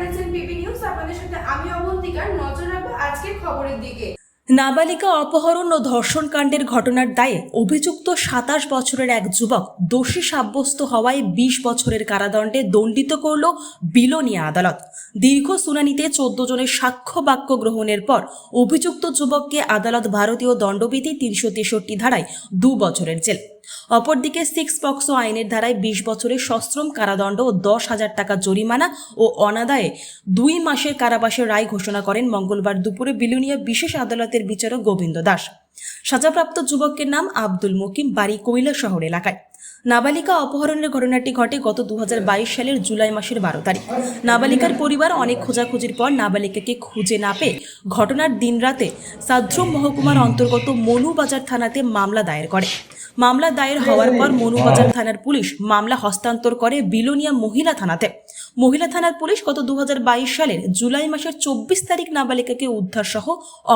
দেখছেন PP news আপনাদের সাথে আমি অবন্তিকার নজর রাখব আজকের খবরের দিকে। নাবালিকা অপহরণ ও ধর্ষণ কাণ্ডের ঘটনার দায়ে অভিযুক্ত সাতাশ বছরের এক যুবক দোষী সাব্যস্ত হওয়ায় বিশ বছরের কারাদণ্ডে দণ্ডিত করল বিলোনিয়া আদালত। দীর্ঘ শুনানিতে চোদ্দ জনের সাক্ষ্য বাক্য গ্রহণের পর অভিযুক্ত যুবককে আদালত ভারতীয় দণ্ডবিধি তিনশো তেষট্টি ধারায় দু বছরের জেল। অপরদিকে সিক্স পক্সো আইনের ধারায় বিশ বছরের সশ্রম কারাদণ্ড ও দশ হাজার টাকা জরিমানা ও অনাদায়ে দুই মাসের কারাবাসের রায় ঘোষণা করেন মঙ্গলবার দুপুরে বিলুনিয়া বিশেষ আদালতের বিচারক গোবিন্দ দাস। সাজাপ্রাপ্ত যুবকের নাম আব্দুল মুকিম বাড়ি কৈলা শহর এলাকায়। নাবালিকা অপহরণের ঘটনাটি ঘটে গত দু সালের জুলাই মাসের বারো তারিখ। নাবালিকার পরিবার অনেক খোঁজাখুঁজির পর নাবালিকাকে খুঁজে না পেয়ে ঘটনার দিন রাতে সাদ্রুম মহকুমার অন্তর্গত মনুবাজার থানাতে মামলা দায়ের করে। মামলা দায়ের হওয়ার পর মনুবাজার থানার পুলিশ মামলা হস্তান্তর করে বিলোনিয়া মহিলা থানাতে। মহিলা থানার পুলিশ গত দু হাজার বাইশ সালের জুলাই মাসের চব্বিশ তারিখ নাবালিকাকে উদ্ধার সহ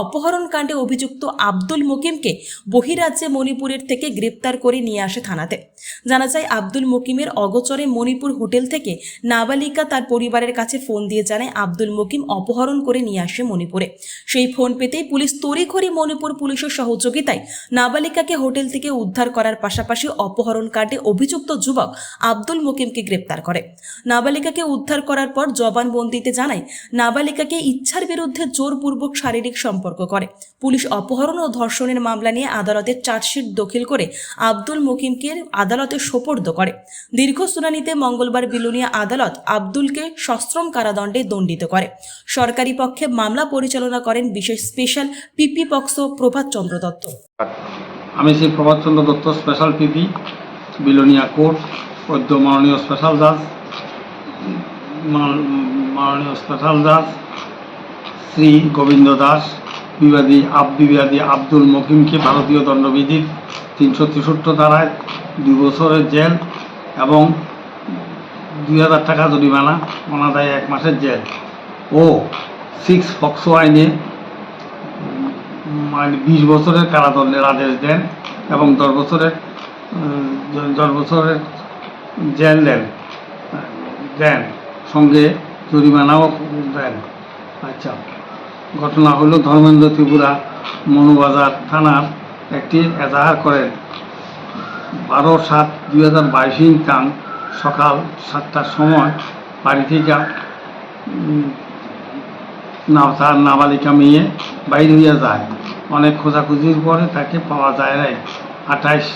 অপহরণ কাণ্ডে অভিযুক্ত আব্দুল মকিমকে বহিরাজ্যে মণিপুরের থেকে গ্রেপ্তার করে নিয়ে আসে থানাতে। জানা যায় আব্দুল মুকিমের অগচরে মণিপুর হোটেল থেকে নাবালিকা তার পরিবারের কাছে ফোন দিয়ে জানায়, আব্দুল মুকিম অপহরণ করে নিয়ে আসে মণিপুরে। সেই ফোন পেতেই পুলিশ তড়িঘড়ি মণিপুর পুলিশের সহযোগিতায় নাবালিকাকে হোটেল থেকে উদ্ধার করার পাশাপাশি অপহরণ কাণ্ডে অভিযুক্ত যুবক আব্দুল মুকিমকে গ্রেপ্তার করে। নাবালিকাকে উদ্ধার করার পর জবানবন্দিতে জানায়, নাবালিকাকে ইচ্ছার বিরুদ্ধে জোরপূর্বক শারীরিক সম্পর্ক করে। পুলিশ অপহরণ ও ধর্ষণের মামলা নিয়ে আদালতে চার্জশিট দখিল করে আব্দুল মুকিমকে আদালতে সোপর্দ করে। দীর্ঘ শুনানিতে মঙ্গলবার বিলুনিয়া আদালত আব্দুলকে সশ্রম কারাদণ্ডে দণ্ডিত করে। সরকারি পক্ষে মামলা পরিচালনা করেন বিশেষ special PP POCSO Prabhat Chandra Dutta. আমি Shri Prabhatchandra Dutta, special PP, Belonia court পদ্য মাননীয় স্পেশাল মান- মাননীয় স্পেশাল জাজ, শ্রী গোবিন্দ দাস, বিবাদী আব, বিবাদী আব্দুল মকিমকে ভারতীয় দণ্ডবিধির তিনশো তেষট্টি ধারায় দুই বছরের জেল এবং দুই হাজার টাকা জরিমানা, অনাদায় এক মাসের জেল। ও সিক্স ফক্সো আইনে মানে বিশ বছরের কারাদণ্ডের আদেশ দেন এবং দশ বছরের দশ বছরের জেল দেন দেন, সঙ্গে জরিমানাও দেন। আচ্ছা ঘটনা হলো ধর্মেন্দ্র ত্রিপুরা, মনুবাজার থানার একটি এজাহার করেন। বারো সাত দুই হাজার বাইশ তাং সকাল সাতটার সময় বাড়ি থেকে তার নাবালিকা মেয়ে বাইর হইয়া যায়। অনেক খোঁজাখুঁজির পরে তাকে পাওয়া যায় নাই। আঠাইশ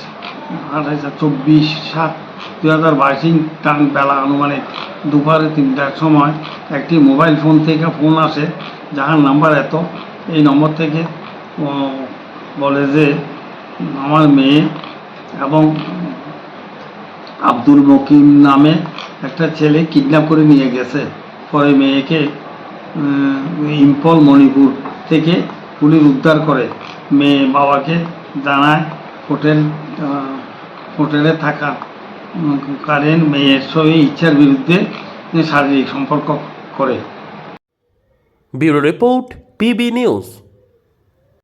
আঠাইশ, চব্বিশ সাত দুই হাজার বাইশ টান বেলা আনুমানিক দুপুরে তিনটার সময় একটি মোবাইল ফোন থেকে ফোন আসে, যাহার নাম্বার এত। এই নম্বর থেকে বলে যে, আমার মেয়ে এবং আব্দুল মকিম নামে একটা ছেলে কিডন্যাপ করে নিয়ে গেছে। পরে মেয়েকে ইম্ফল মণিপুর থেকে পুলিশ উদ্ধার করে। মেয়ে বাবাকে জানায় হোটেল হোটেলে থাকা উম, কারেন মেয়ের সঙ্গে ইচ্ছার বিরুদ্ধে শারীরিক সম্পর্ক করে। Bureau report PB news.